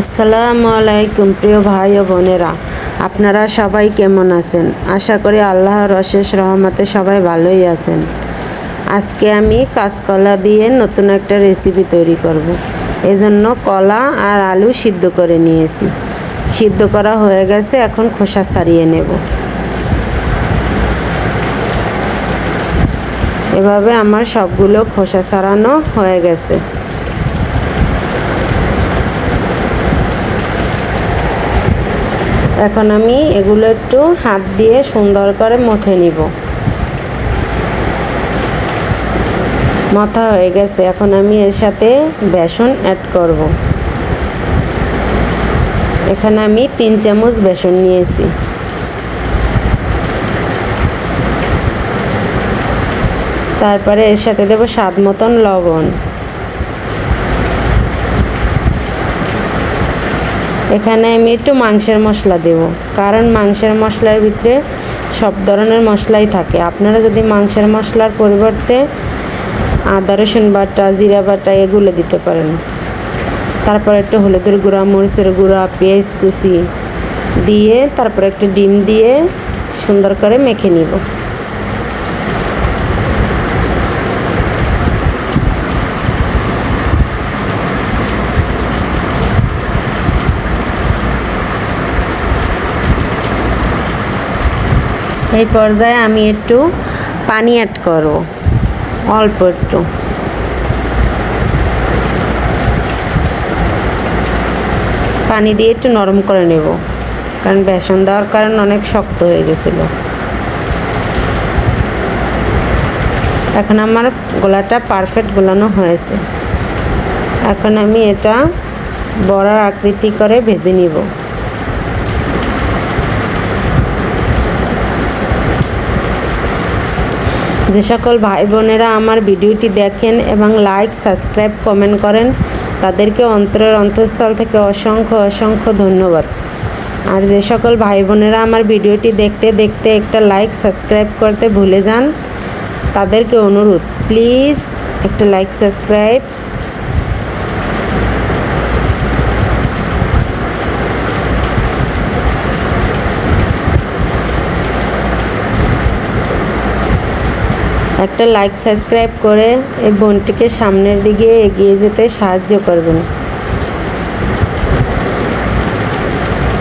আসসালামু আলাইকুম, প্রিয় ভাই ও বোনেরা। আপনারা সবাই কেমন আছেন? আশা করি আল্লাহর অশেষ রহমতে সবাই ভালোই আছেন। আজকে আমি কাঁচকলা দিয়ে নতুন একটা রেসিপি তৈরি করব। এজন্য কলা আর আলু সিদ্ধ করে নিয়েছি। সিদ্ধ করা হয়ে গেছে, এখন খোসা ছাড়িয়ে নেব। এভাবে আমার সবগুলো খোসা ছাড়ানো হয়ে গেছে। এখন আমি এগুলো একটু হাত দিয়ে সুন্দর করে মথে নিব। মথা হয়ে গেছে। এখন আমি এর সাথে বেসন অ্যাড করব। এখানে আমি তিন চামচ বেসন নিয়েছি। তারপরে এর সাথে দেব স্বাদ মতন লবণ। এখানে আমি একটু মাংসের মশলা দেব, কারণ মাংসের মশলার ভিতরে সব ধরনের মশলাই থাকে। আপনারা যদি মাংসের মশলার পরিবর্তে আদা, রসুন বাটা, জিরা বাটা এগুলো দিতে পারেন। তারপর একটু হলুদের গুঁড়া, মরিচের গুঁড়া, পেঁয়াজ কুচি দিয়ে তারপর একটা ডিম দিয়ে সুন্দর করে মেখে নিব। এই পর্যায়ে আমি একটু পানি অ্যাড করব, অল্প একটু। পানি দিয়ে একটু নরম করে নেব, কারণ বেসন দেওয়ার কারণে অনেক শক্ত হয়ে গেছিল। এখন আমার গোলাটা পারফেক্ট গোলানো হয়েছে। এখন আমি এটা বড়ার আকৃতি করে ভেজে নিব। যে সকল ভাই বোনেরা আমার ভিডিওটি দেখেন এবং লাইক সাবস্ক্রাইব কমেন্ট করেন, তাদেরকে অন্তরের অন্তঃস্থল থেকে অসংখ্য অসংখ্য ধন্যবাদ। আর যে সকল ভাই বোনেরা আমার ভিডিওটি দেখতে দেখতে একটা লাইক সাবস্ক্রাইব করতে ভুলে যান, তাদেরকে অনুরোধ প্লিজ একটা লাইক সাবস্ক্রাইব একটা লাইক সাবস্ক্রাইব করে এই বোনটিকে সামনের দিকে এগিয়ে যেতে সাহায্য করবেন।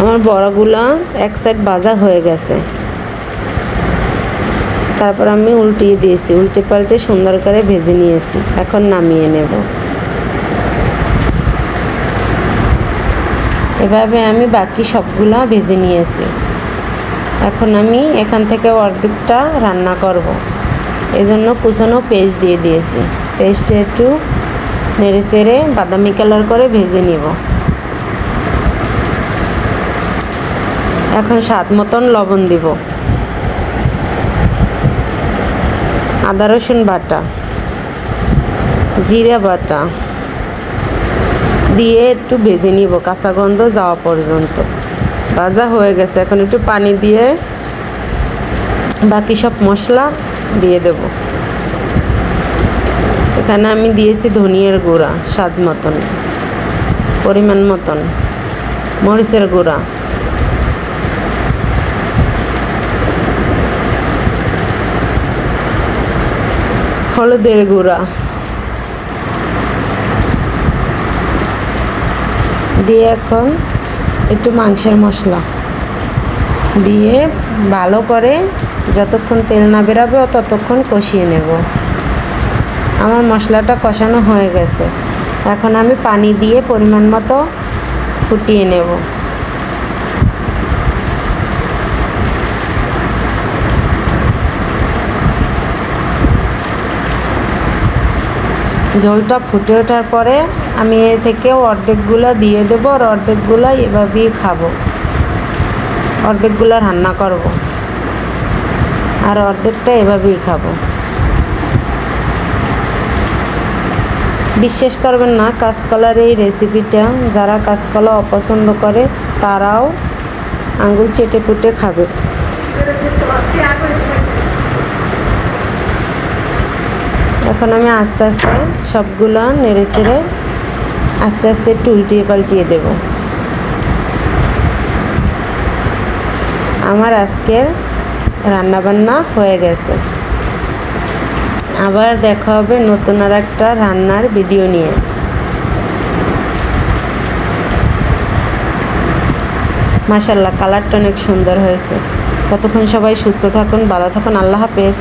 আমার বড়গুলো এক সাইড বাজা হয়ে গেছে। তারপর আমি উল্টিয়ে দিয়েছি, উল্টে পাল্টে সুন্দর করে ভেজে নিয়েছি। এখন নামিয়ে নেব। এভাবে আমি বাকি সবগুলো ভেজে নিয়েছি। এখন আমি এখান থেকে অর্ধেকটা রান্না করব। এই জন্য কুচানো পেস্ট দিয়ে দিয়েছি। পেস্টে একটু নেড়ে চেড়ে বাদামি কালার করে ভেজে নিব। এখন স্বাদ মতন লবণ দিব। আদা, রসুন বাটা, জিরা বাটা দিয়ে একটু ভেজে নিব কাঁচা গন্ধ যাওয়া পর্যন্ত। ভাজা হয়ে গেছে। এখন একটু পানি দিয়ে বাকি সব মশলা দিয়ে দেব। এখানে আমি দিয়েছি ধনিয়ার গুঁড়া, স্বাদ মতন, পরিমাণ মতন, মরিচের গুঁড়া। হলুদের গুঁড়া। দিয়ে এখন একটু মাংসের মশলা। দিয়ে ভালো করে যতক্ষণ তেল না বেরাবে, ততক্ষণ কষিয়ে নেব। আমার মশলাটা কষানো হয়ে গেছে। এখন আমি পানি দিয়ে পরিমাণ মতো ফুটিয়ে নেব। ঝোলটা ফুটে ওঠার পরে আমি এ থেকে অর্ধেকগুলো দিয়ে দেবো, আর অর্ধেকগুলো এভাবেই খাব। অর্ধেকগুলো রান্না করব। আর অর্ধেকটা এভাবেই খাব। বিশ্বাস করবেন না, কাঁচকলার এই রেসিপিটা যারা কাঁচকলা অপছন্দ করে, তারাও আঙুল চেটে পুটে খাবে। এখন আমি আস্তে আস্তে সবগুলো নেড়ে চেড়ে আস্তে আস্তে একটু উল্টিয়ে পাল্টিয়ে দেবো। আমার আজকের রান্নাবান্না হয়ে গেছে। আবার দেখা হবে নতুন আর একটা রান্নার ভিডিও নিয়ে। মাসাল্লাহ কালারটা অনেক সুন্দর হয়েছে। ততক্ষণ সবাই সুস্থ থাকুন, ভালো থাকুন, আল্লাহ হাফেজ।